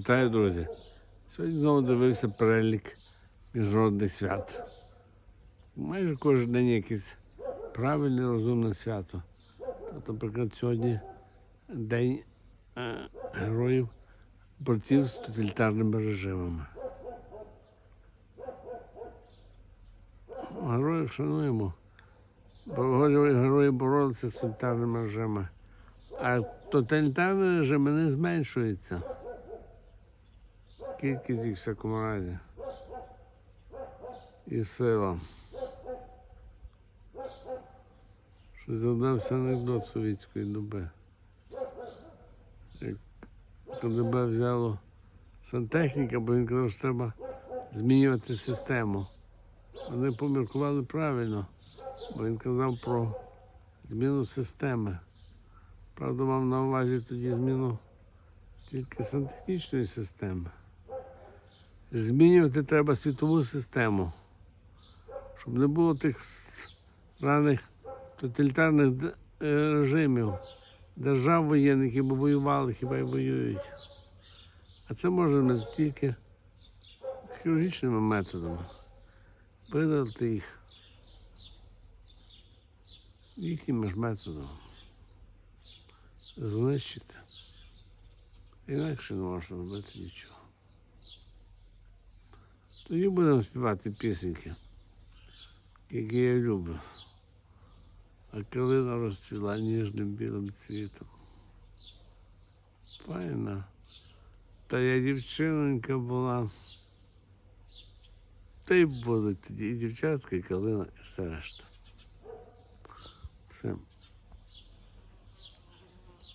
Вітаю, друзі! Сьогодні знову дивився перелік міжнародних свят. Майже кожен день якесь правильне, розумне свято. От, наприклад, сьогодні День е, героїв борців з тоталітарними режимами. Героїв шануємо. Герої боролися з тоталітарними режимами. А тоталітарні режими не зменшуються. Кількість їх всякому разі. І сила. Що згадався анекдот совєтської доби. Як КДБ взяло сантехніка, бо він казав, що треба змінювати систему. Вони поміркували правильно, бо він казав про зміну системи. Правда, мав на увазі тоді зміну тільки сантехнічної системи. Змінювати треба світову систему, щоб не було тих раних тоталітарних е, режимів, держав воєнних, які воювали, хіба й воюють. А це можна тільки хірургічними методами. Видалити їх їхніми ж методами. Знищити. Інакше не можна робити нічого. Тоді будемо співати пісеньки, які я люблю. А калина розцвіла ніжним білим цвітом. Файна. Та я дівчинонька була. Та й будуть тоді і дівчатка, і калина, і все решта. Все.